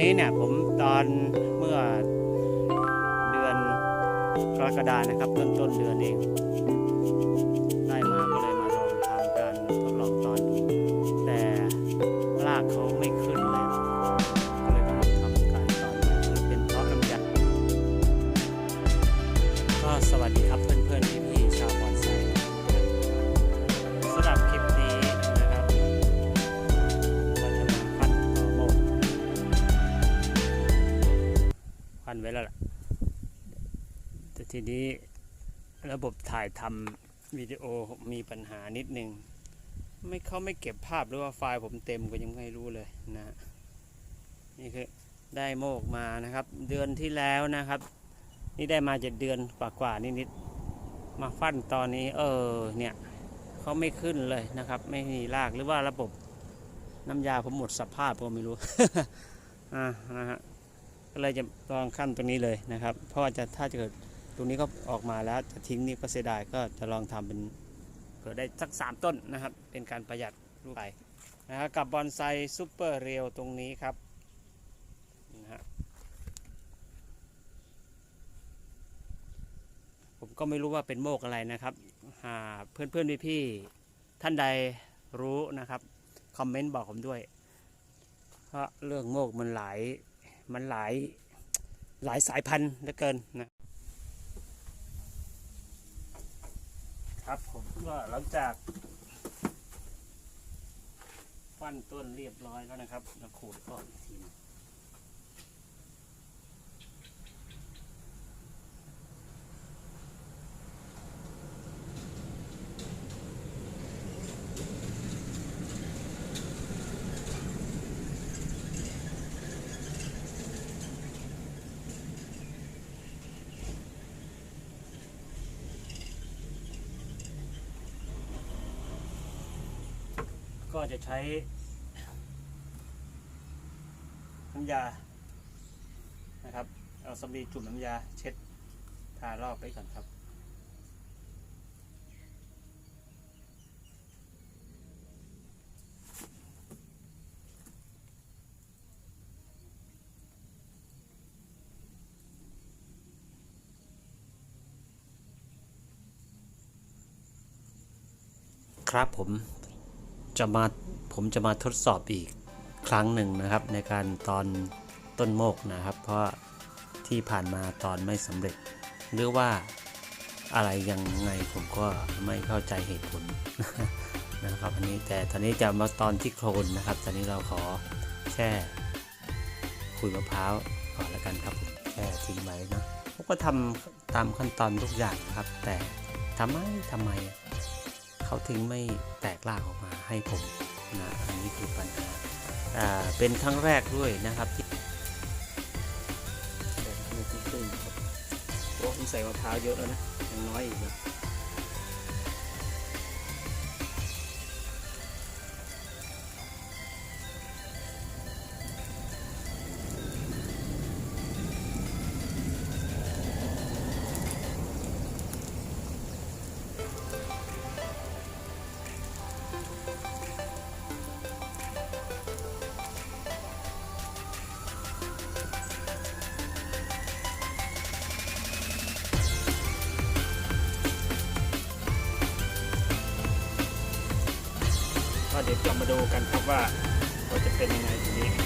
นี้เนี่ยผมตอนเมื่อเดือนกรกฎานะครับต้นต้นเดือนเอง ได้มาก็เลย แต่ทีนี้ระบบถ่ายทำวิดีโอมีปัญหานิดนึง ไม่เขาไม่เก็บภาพหรือว่าไฟล์ผมเต็มก็ยังไม่รู้เลยนะ นี่คือได้โมกมานะครับ เดือนที่แล้วนะครับ นี่ได้มาเจ็ดเดือนกว่าๆนิดๆมาฟันตอนนี้ เออเนี่ยเขาไม่ขึ้นเลยนะครับ ไม่มีรากหรือว่าระบบน้ำยาผมหมดสภาพก็ไม่รู้อ่านะฮะก็เลยจะลองขั้นตรงนี้เลยนะครับ เพราะว่าจะถ้าจะเกิด ตรงนี้ก็ออกมาแล้วจะทิ้งนี่ก็เสียดายก็จะลองทำเป็นเผื่อได้สักสามต้นนะครับ เป็นการประหยัดรูปไปนะครับกับบอนไซซูเปอร์เรียวตรงนี้ครับนะฮะผมก็ไม่รู้ว่าเป็นโมกอะไรนะครับหาเพื่อนเพื่อนพี่พี่ท่านใดรู้นะครับ คอมเมนต์บอกผมด้วย เพราะเรื่องโมกมันหลายมันหลายหลายสายพันธุ์เหลือเกินนะ ครับผมก็หลังจากฟันต้นเรียบร้อยแล้วนะครับเราขูดก่อนอีกทีหนึ่ง ก็จะใช้น้ำยานะครับเอาสำลีจุ่มน้ำยาเช็ดทารอบไปก่อนครับ ครับผม จะมาผมจะมาทดสอบอีกครั้งหนึ่งนะครับ ในการตอนต้นโมกนะครับ เพราะที่ผ่านมาตอนไม่สำเร็จ หรือว่าอะไรยังไงผมก็ไม่เข้าใจเหตุผลนะครับอันนี้แต่ตอนนี้จะมาตอนที่โคลนนะครับ ตอนนี้เราขอแช่ขุยมะพร้าวก่อนแล้วกันครับผมแช่ทิ้งไว้นะผมก็ทำตามขั้นตอนทุกอย่างนะครับ แต่ทำไมทำไม เขาถึงไม่แตกลากออกมาให้ผมนะอันนี้คือปัญหาเป็นครั้งแรกด้วยนะครับที่แบบไม่ครึ่งครับโอ้ผมใส่มะพร้าวเยอะแล้วนะยังน้อยอีกนะ ก็เดี๋ยวจะมาดูกันครับว่าเราจะเป็นยังไงทีนี้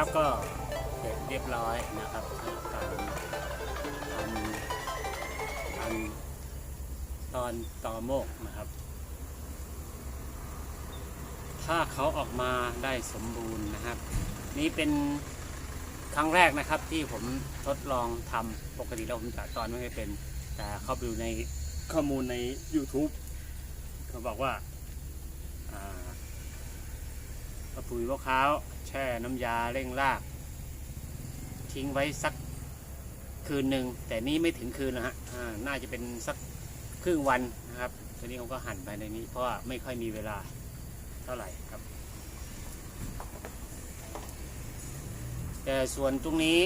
นี่ครับก็เสร็จเรียบร้อยนะครับสำหรับการทำทำตอนต่อโมกนะครับ ถ้าเขาออกมาได้สมบูรณ์นะครับ นี่เป็นครั้งแรกนะครับที่ผมทดลองทำปกติแล้วผมจะตอนไม่เคยเป็น แต่เข้าไปดูในข้อมูลใน YouTube เขาบอกว่าอ่าเอา ปุ๋ยมะพร้าวแช่น้ำยาเร่งราก ทิ้งไว้สักคืนหนึ่งแต่นี่ไม่ถึงคืนนะฮะน่าจะเป็นสักครึ่งวันนะครับทีนี้ผมก็หั่นไปในนี้ เพราะว่าไม่ค่อยมีเวลาเท่าไหร่ครับ แต่ส่วนตรงนี้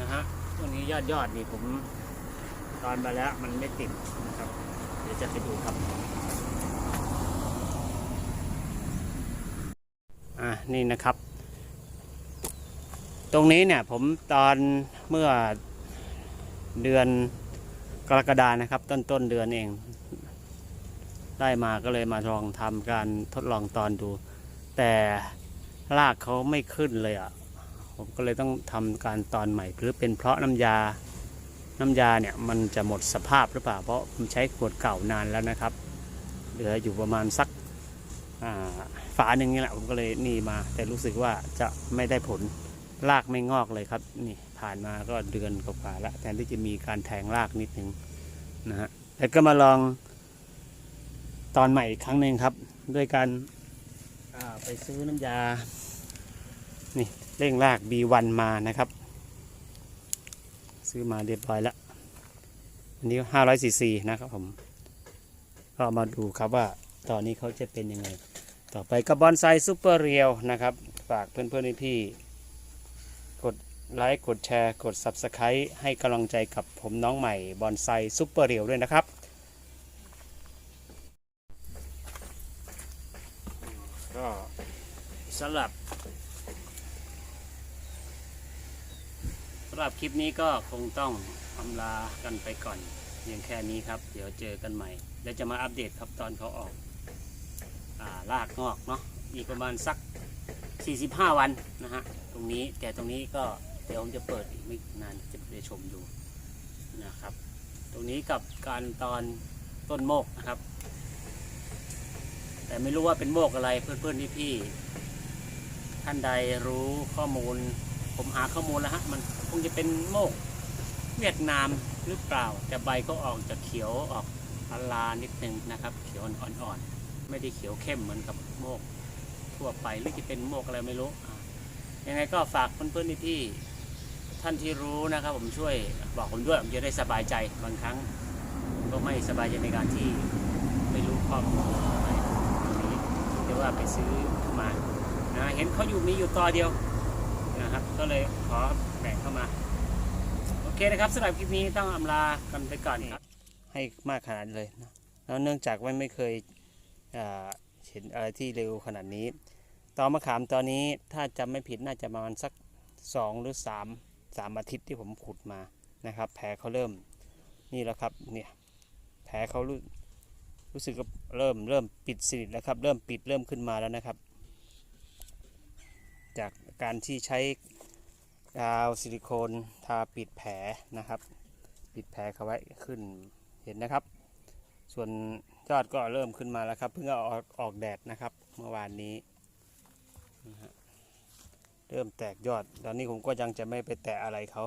นะฮะตรงนี้ยอดยอดนี่ผมตอนมาแล้วมันไม่ติดนะครับ เดี๋ยวจะไปดูครับ อะ นี่นะครับ ตรงนี้เนี่ยผมตอนเมื่อเดือนกรกฎานะครับ ต้นต้นเดือนเอง ได้มาก็เลยมาลองทำการทดลองตอนดู แต่รากเขาไม่ขึ้นเลยอะ ผมก็เลยต้องทำการตอนใหม่ หรือเป็นเพราะน้ำยาน้ำยาเนี่ยมันจะหมดสภาพหรือเปล่า เพราะผมใช้ขวดเก่านานแล้วนะครับ เหลืออยู่ประมาณสัก ฝาหนึ่งนี่แหละผมก็เลยนี่มา แต่รู้สึกว่าจะไม่ได้ผลรากไม่งอกเลยครับนี่ผ่านมาก็เดือนกว่าแล้วแทนที่จะมีการแทงรากนิดนึงนะฮะแล้วก็มาลองตอนใหม่อีกครั้งหนึ่งครับ ด้วยการไปซื้อน้ำยา นี่เร่งราก B1 มานะครับ ซื้อมาเรียบร้อยแล้วอันนี้500ซีซีนะครับผม ก็มาดูครับว่าตอนนี้เขาจะเป็นยังไง ต่อไปกับบอนไซซูเปอร์เรียวนะครับ ฝากเพื่อนๆพี่ๆกดไลค์กดแชร์ กด Subscribe ให้กำลังใจกับผมน้องใหม่บอนไซซูเปอร์เรียวด้วยนะครับก็สำหรับสำหรับคลิปนี้ก็คงต้องอำลากันไปก่อนเพียงแค่นี้ครับ เดี๋ยวเจอกันใหม่เดี๋ยวจะมาอัปเดตครับตอนเขาออก รากงอกเนาะอีกประมาณสัก 45 วันนะฮะตรงนี้แต่ตรงนี้ก็เดี๋ยวผมจะเปิดอีกไม่นานจะไปชมดูนะครับ ตรงนี้กับการตอนต้นโมกนะครับ แต่ไม่รู้ว่าเป็นโมกอะไรเพื่อนๆพี่ๆท่านใดรู้ข้อมูล ผมหาข้อมูลแล้วฮะมันคงจะเป็นโมกเวียดนามหรือเปล่าแต่ใบก็ออกจะเขียวออกอลานิดนึงนะครับ เขียวอ่อนๆ ไม่ได้เขียวเข้มเหมือนกับโมกทั่วไปหรือจะเป็นโมกอะไรไม่รู้ยังไงก็ฝากเพื่อนๆพี่ท่านที่รู้นะครับผมช่วยบอกผมด้วยผมจะได้สบายใจบางครั้ง ก็ไม่สบายใจในการที่ไม่รู้ข้อมูลอะไรตรงนี้แต่ว่าไปซื้อมานะเห็นเขาอยู่มีอยู่ต่อเดียวนะครับ ก็เลยขอแบ่งเข้ามา โอเคนะครับสำหรับคลิปนี้ต้องอำลากันไปก่อนครับ ให้มากขนาดเลยนะแล้วเนื่องจากว่าไม่เคย เห็นอะไรที่เร็วขนาดนี้ตอมะขามตอนนี้ถ้าจำไม่ผิดน่าจะประมาณสักสองหรือสามสามอาทิตย์ที่ผมขุดมานะครับ แผลเขาเริ่มนี่แล้วครับเนี่ยแผลเขารู้รู้สึกว่าเริ่มเริ่มปิดสนิทแล้วครับ เริ่มปิดเริ่มขึ้นมาแล้วนะครับ จากการที่ใช้กาวซิลิโคนทาปิดแผลนะครับ ปิดแผลเขาไว้ขึ้นเห็นนะครับ ส่วน ยอดก็เริ่มขึ้นมาแล้วครับ เพิ่งเอาออกออกแดดนะครับ เมื่อวานนี้เริ่มแตกยอด ตอนนี้ผมก็ยังจะไม่ไปแตะอะไรเขา